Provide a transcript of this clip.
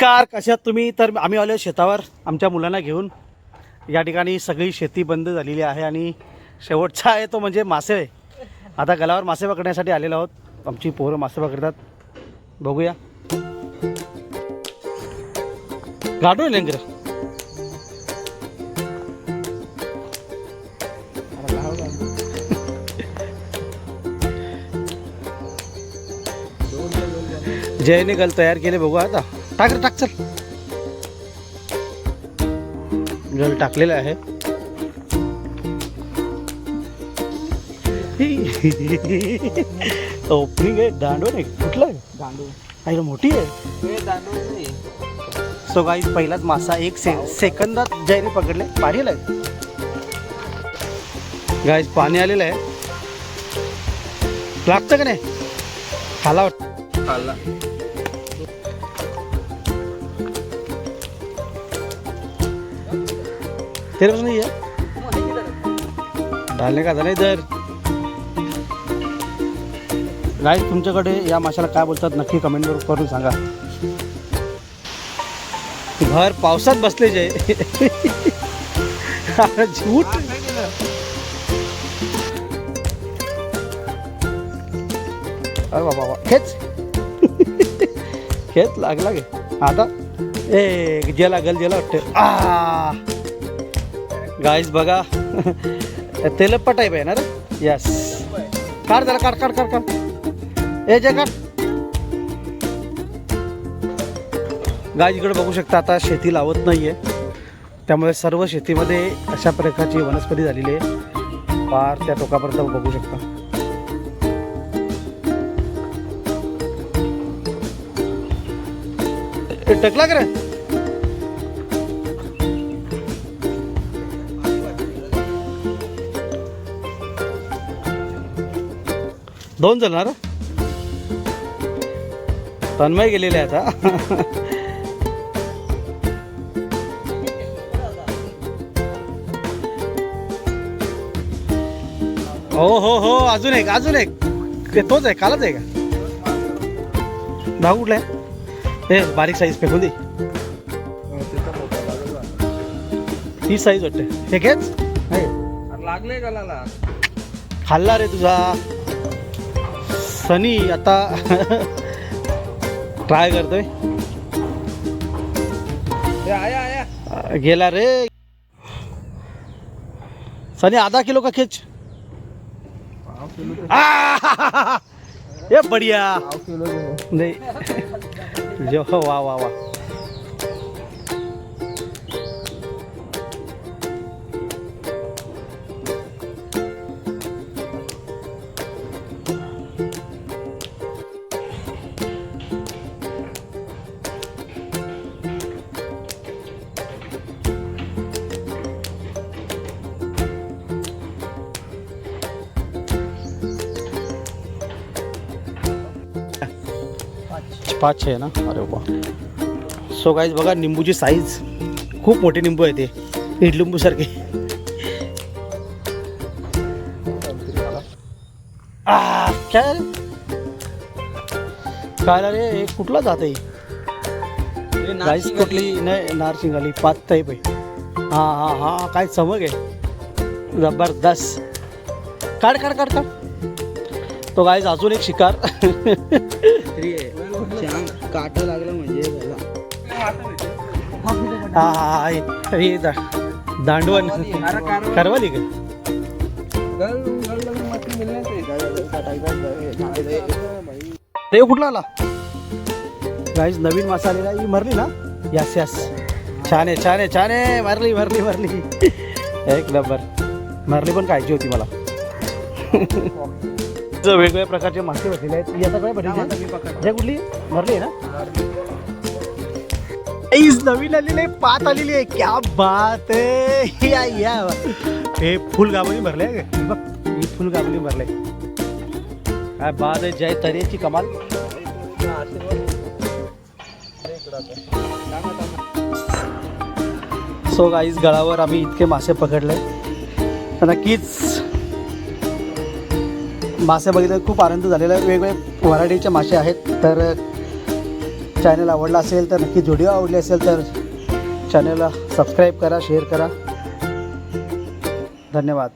Car कशात तुम्ही? तर आम्ही आलो शेतावर आमच्या मुलांना घेऊन. या ठिकाणी सगळी शेती बंद झालेली आहे आणि शेवटचा आहे तो म्हणजे मासे आता गलावर मासे पकडण्यासाठी आलेलो आहोत. आमची पोरं मासे पकडतात. बघूया. गाडू लेंगर जयने गल तयार केले बघू आता. टाक रे टाक चल. गल टाकलेला आहे. ओपनिंग आहे दांडो नाही कुठलं आहे? दांडू आहे मोठी आहे? हे सो गाईज पहिलाच मासा एक से सेकंदात जयने पकडले पाणी आलंय गाईज पाणी आलेलं आहे. लागतं का नाही? खाला वाट खाल्ला तेरे पास नहीं है डालने का झालं इधर? दर तुमच्याकडे या माशाला काय बोलतात नक्की कमेंटवर करून सांगा. घर पावसात बसले जे. झूट अरे बाबा बाबा. खेच. खेच लागला गे आता. ए जे लागल जे वाटतं आ. गाईज बघा. तेलप्पा टाईप आहे ना रे. यस काढ त्याला काढ काढ काढ काढ. ए जे काढ गाईज इकडे बघू शकता आता शेती लावत नाहीये. त्यामुळे सर्व शेतीमध्ये अशा प्रकारची वनस्पती झालेली आहे. फार त्या टोकापर्यंत बघू शकता. टकला का दोन जण ना रे? तन्मय गेलेले आहे आता. हो हो हो अजून एक अजून एक. ते तोच आहे कालच आहे का? भाऊ कुठला आहे? ए बारीक साईज फेकून दे. ती साईज वाटते. हे घेच. लागले खाल्ला रे तुझा. सनी आता ट्राय करतोय. आया आया. अ, गेला रे. सनी आधा किलो का खेच! ये बढ़िया. नहीं. जो वाह वाह वाह पाच आहे ना? अरे वा. सो गाईज बघा निंबूची साईज खूप मोठे निंबू आहे ते. इडलिंबू सारखे. आ, काय? रे काय रे हे कुठला जात आहे? आली. कुठली? नाही नारसिंग आली पाच टाईप आहे. हा हा हा काय चमक आहे. जबरदस्त. काढ काढ काढ काढ. तो गाईज अजून एक शिकार. काट लागलं म्हणजे हा हा हा हे- दा- दांडवण. करवाली का? ते. कुठला आला? गाईज नवीन मासा आलेला ही मरली ना? यस यस छान आहे छान आहे छान आहे. मरली मरली मरली. एक नंबर. मरली पण खायची होती मला. वेगवेगळ्या प्रकारचे मासे भरलेले आहेत. याचा काय थांब हे कुठली? भरली आहे ना? नवीन आलेली आहे पात आलेली आहे. क्या बात आहे या या. हे फुल गाबली भरले बघ ही फुल गाबली भरले काय बात आहे जय तरेची कमाल. सो गाईज गळावर आम्ही इतके मासे पकडले. नक्कीच मासे बघितले खूप आनंद झालेला आहे. वेगवेगळे व्हरायटीचे मासे आहेत. तर चॅनल आवडला असेल तर नक्की व्हिडिओ आवडली असेल तर चॅनलला सबस्क्राईब करा शेअर करा. धन्यवाद.